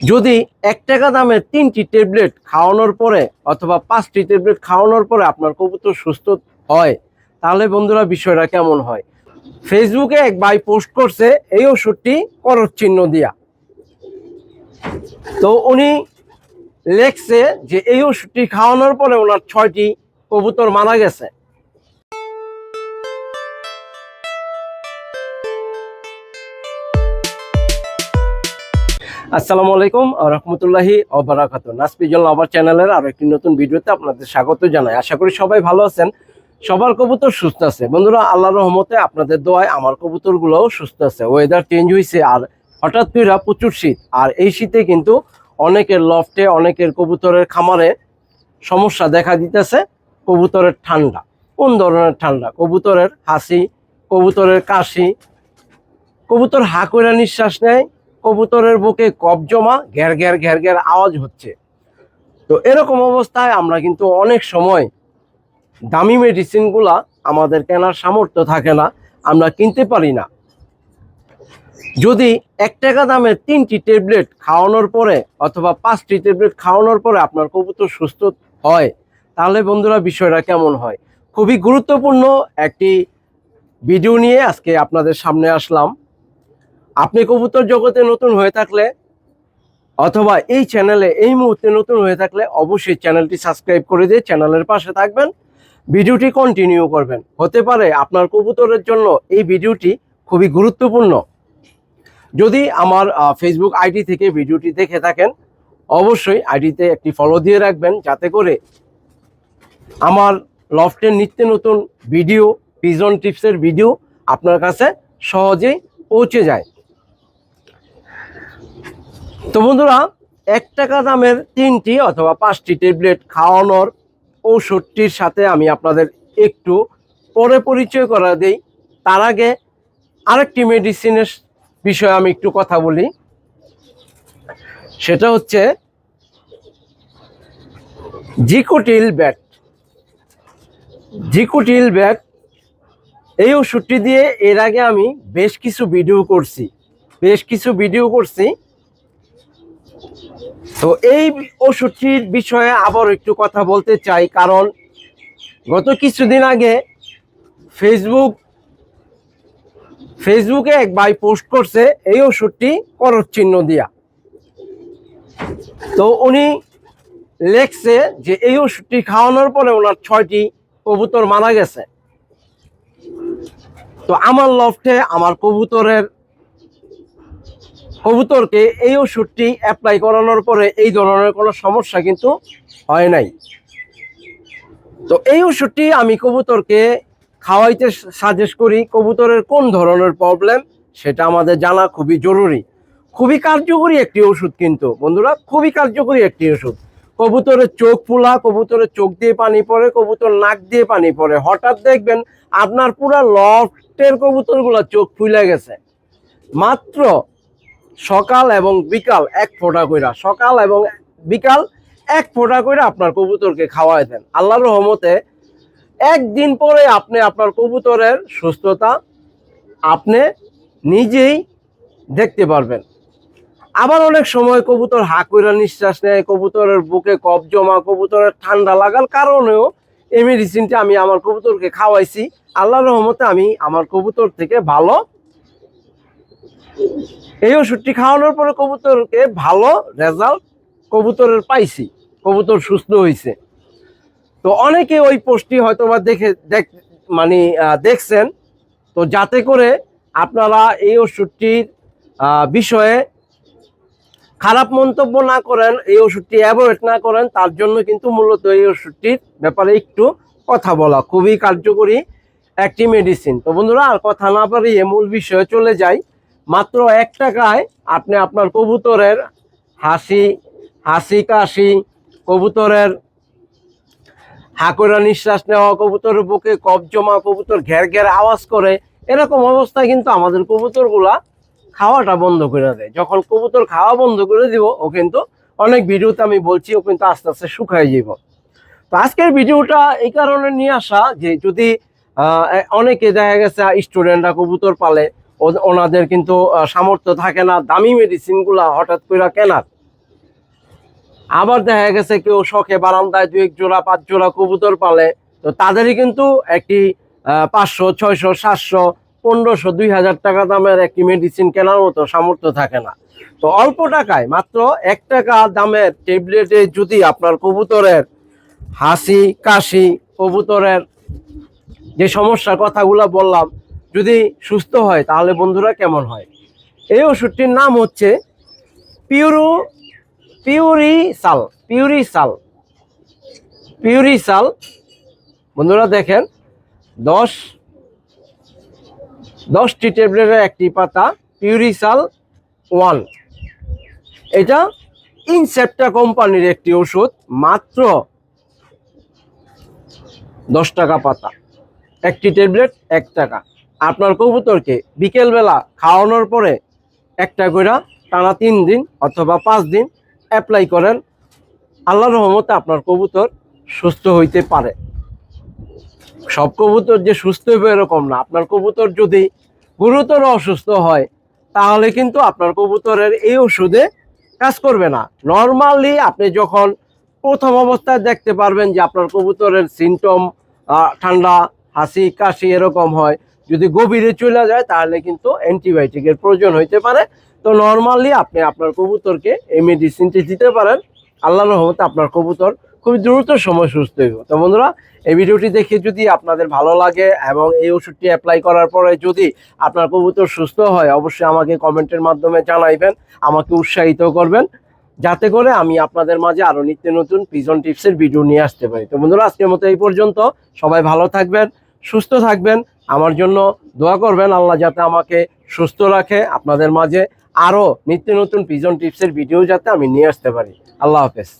যদি এক টাকা দামের তিনটি ট্যাবলেট খাওয়ানোর পরে অথবা পাঁচটি ট্যাবলেট খাওয়ানোর পরে আপনার কবুতর সুস্থ হয়, তাহলে বন্ধুরা বিষয়টা কেমন হয়? ফেসবুকে এক ভাই পোস্ট করছে, এই ওষুধটি করত চিহ্ন দিয়া। তো উনি লেখছে যে এই ওষুধটি খাওয়ানোর পরে ওনার ছয়টি কবুতর মারা গেছে। আসসালামু আলাইকুম রহমতুল্লাহি অবরাকাত নাসপিজল আবার চ্যানেলের আরও একটি নতুন ভিডিওতে আপনাদের স্বাগত জানাই। আশা করি সবাই ভালো আছেন, সবার কবুতর সুস্থ আছে। বন্ধুরা, আল্লাহর রহমতে আপনাদের দোয়ায় আমার কবুতরগুলোও সুস্থ আছে। ওয়েদার চেঞ্জ হয়েছে আর হঠাৎ করে প্রচুর শীত। আর এই শীতে কিন্তু অনেকের লফটে অনেকের কবুতরের খামারে সমস্যা দেখা দিতেছে কবুতরের ঠান্ডা। কোন ধরনের ঠান্ডা? কবুতরের হাসি, কবুতরের কাশি, কবুতর হা নিঃশ্বাস নেয় কবুতরের বুকে কপ জমা, ঘের ঘের ঘের ঘের আওয়াজ হচ্ছে। তো এরকম অবস্থায় আমরা কিন্তু অনেক সময় দামি মেডিসিনগুলা আমাদের কেনার সামর্থ্য থাকে না, আমরা কিনতে পারি না। যদি এক টাকা দামের তিনটি ট্যাবলেট খাওয়ানোর পরে অথবা পাঁচটি ট্যাবলেট খাওয়ানোর পরে আপনার কবুতর সুস্থ হয়, তাহলে বন্ধুরা বিষয়টা কেমন হয়? খুবই গুরুত্বপূর্ণ একটি ভিডিও নিয়ে আজকে আপনাদের সামনে আসলাম। আপনি কবুতর জগতে নতুন হয়ে থাকলে অথবা এই চ্যানেলে এই মুহূর্তে নতুন হয়ে থাকলে অবশ্যই চ্যানেলটি সাবস্ক্রাইব করে দিয়ে চ্যানেলের পাশে থাকবেন। ভিডিওটি কন্টিনিউ করবেন। হতে পারে আপনার কবুতরের জন্য এই ভিডিওটি খুবই গুরুত্বপূর্ণ। যদি আমার ফেসবুক আইডি থেকে ভিডিওটি দেখে থাকেন, অবশ্যই আইডিতে একটি ফলো দিয়ে রাখবেন যাতে করে আমার লফটের নিত্য নতুন ভিডিও পিজন টিপসের ভিডিও আপনার কাছে সহজেই পৌঁছে যায়। তো বন্ধুরা এক টাকা দামের তিনটি অথবা পাঁচটি ট্যাবলেট খাওয়ানোর ঔষধটির সাথে আমি আপনাদের একটু পরে পরিচয় করা দিই। তার আগে আরেকটি মেডিসিনের বিষয়ে আমি একটু কথা বলি। সেটা হচ্ছে জিকোটিল ব্যাট। জিকোটিল ব্যাট, এই ওষুধটি দিয়ে এর আগে আমি বেশ কিছু ভিডিও করছি। বেশ কিছু ভিডিও করছি। তো এই ওষুধটির বিষয়ে আবার একটু কথা বলতে চাই, কারণ গত কিছুদিন আগে ফেসবুক ফেসবুকে এক ভাই পোস্ট করছে, এই ওষুধটি করত চিহ্ন দিয়া। তো উনি লেখছে যে এই ওষুধটি খাওয়ানোর পরে ওনার ছয়টি কবুতর মারা গেছে। তো আমার লফটে আমার কবুতরের কবুতরকে এই ওষুধটি অ্যাপ্লাই করানোর পরে এই ধরনের কোনো সমস্যা কিন্তু হয় নাই। তো এই ওষুধটি আমি কবুতরকে খাওয়াইতে সাজেস্ট করি, কবুতরের কোন ধরনের প্রবলেম সেটা আমাদের জানা খুবই জরুরি। খুবই কার্যকরী একটি ওষুধ কিন্তু, বন্ধুরা, খুবই কার্যকরী একটি ওষুধ। কবুতরের চোখ ফুলা কবুতরের চোখ দিয়ে পানি পড়ে, কবুতর নাক দিয়ে পানি পড়ে। হঠাৎ দেখবেন আপনার পুরা লফটের কবুতরগুলো চোখ ফুলে গেছে। মাত্র সকাল এবং বিকাল এক ফোঁটা কইরা, সকাল এবং বিকাল এক ফোঁটা কইরা আপনার কবুতরকে খাওয়াই দেন। আল্লাহর রহমতে একদিন পরে আপনি আপনার কবুতরের সুস্থতা আপনি নিজেই দেখতে পারবেন। আবার অনেক সময় কবুতর হা কইরা নিঃশ্বাস নেয়, কবুতরের বুকে কফ জমা, কবুতরের ঠান্ডা লাগার কারণেও এই মেডিসিনটা আমি আমার কবুতরকে খাওয়াইছি। আল্লাহর রহমতে আমি আমার কবুতর থেকে ভালো এই ওষুধটি খাওয়ানোর পরে কবুতরকে ভালো রেজাল্ট কবুতরের পাইছি। কবুতর সুস্থ হয়েছে তো অনেকে ওই পোস্টটি হয়তো বা দেখে, দেখ মানে দেখছেন। তো যাতে করে আপনারা এই ওষুধটির বিষয়ে খারাপ মন্তব্য না করেন, এই ওষুধটি অ্যাভয়েড না করেন, তার জন্য কিন্তু মূলত এই ওষুধটির ব্যাপারে একটু কথা বলা খুবই কার্যকরী একটি মেডিসিন তো বন্ধুরা, আর কথা না পারিয়ে মূল বিষয়ে চলে যাই। মাত্র এক টাকায় আপনি আপনার কবুতরের হাসি হাসি কাশি, কবুতরের হাঁকড়া নিঃশ্বাস নেওয়া, কবুতরের বুকে কফ জমা, কবুতর ঘের ঘের আওয়াজ করে, এরকম অবস্থায় কিন্তু আমাদের কবুতরগুলা খাওয়াটা বন্ধ করে দেয়। যখন কবুতর খাওয়া বন্ধ করে দিব, ও কিন্তু অনেক ভিডিওতে আমি বলছি, ও কিন্তু আস্তে আস্তে শুকায় যাব। তো আজকের ভিডিওটা এই কারণে নিয়ে আসা যে যদি অনেকে দেখা গেছে, স্টুডেন্টরা কবুতর পালে ওনাদের কিন্তু সামর্থ্য থাকে না, দামি মেডিসিনগুলা হঠাৎ করে কেনার। আবার দেখা গেছে কেউ শখে বারান্দায় দু এক জোড়া, পাঁচ জোড়া কবুতর পালে, তো তাদেরই কিন্তু একটি পাঁচশো, ছয়শো, সাতশো, পনেরোশো, দুই হাজার টাকা দামের একটি মেডিসিন কেনার মতো সামর্থ্য থাকে না। তো অল্প টাকায়, মাত্র এক টাকা দামের ট্যাবলেটে যদি আপনার কবুতরের হাসি, কাশি, কবুতরের যে সমস্যার কথাগুলো বললাম যদি সুস্থ হয়, তাহলে বন্ধুরা কেমন হয়? এই ওষুধটির নাম হচ্ছে পিউরো, পিউরিসাল পিউরিসাল পিউরিসাল। বন্ধুরা দেখেন, দশ, দশটি ট্যাবলেটের একটি পাতা পিউরিসাল ওয়ান। এটা ইনসেপ্টা কোম্পানির একটি ওষুধ, মাত্র দশ টাকা পাতা। একটি ট্যাবলেট এক টাকা। আপনার কবুতরকে বিকেলবেলা খাওয়ানোর পরে একটা করে টানা তিন দিন অথবা পাঁচ দিন অ্যাপ্লাই করেন আল্লাহ রহমতে আপনার কবুতর সুস্থ হইতে পারে। সব কবুতর যে সুস্থ হবে এরকম না। আপনার কবুতর যদি গুরুতর অসুস্থ হয়, তাহলে কিন্তু আপনার কবুতরের এই ওষুধে কাজ করবে না। নর্মালি আপনি যখন প্রথম অবস্থায় দেখতে পারবেন যে আপনার কবুতরের সিমটম ঠান্ডা হাসি, কাশি এরকম হয়। যদি গভীরে চলে যায়, তাহলে কিন্তু অ্যান্টিবায়োটিকের প্রয়োজন হইতে পারে। তো নর্মালি আপনি আপনার কবুতরকে এই মেডিসিনটি দিতে পারেন। আল্লাহ রহমতে আপনার কবুতর খুব দ্রুত সময় সুস্থ হইব। তো বন্ধুরা, এই ভিডিওটি দেখে যদি আপনাদের ভালো লাগে এবং এই ওষুধটি অ্যাপ্লাই করার পরে যদি আপনার কবুতর সুস্থ হয়, অবশ্যই আমাকে কমেন্টের মাধ্যমে জানাইবেন। আমাকে উৎসাহিত করবেন। যাতে করে আমি আপনাদের মাঝে আরও নিত্য নতুন পিজন টিপসের ভিডিও নিয়ে আসতে পারি। তো বন্ধুরা, আজকের মতো এই পর্যন্ত। সবাই ভালো থাকবেন। সুস্থ থাকবেন। আমার জন্য দোয়া করবেন আল্লাহ যাতে আমাকে সুস্থ রাখে, আপনাদের মাঝে আরও নিত্য নতুন পিজন টিপসের ভিডিও যাতে আমি নিয়ে আসতে পারি। আল্লাহ হাফেজ।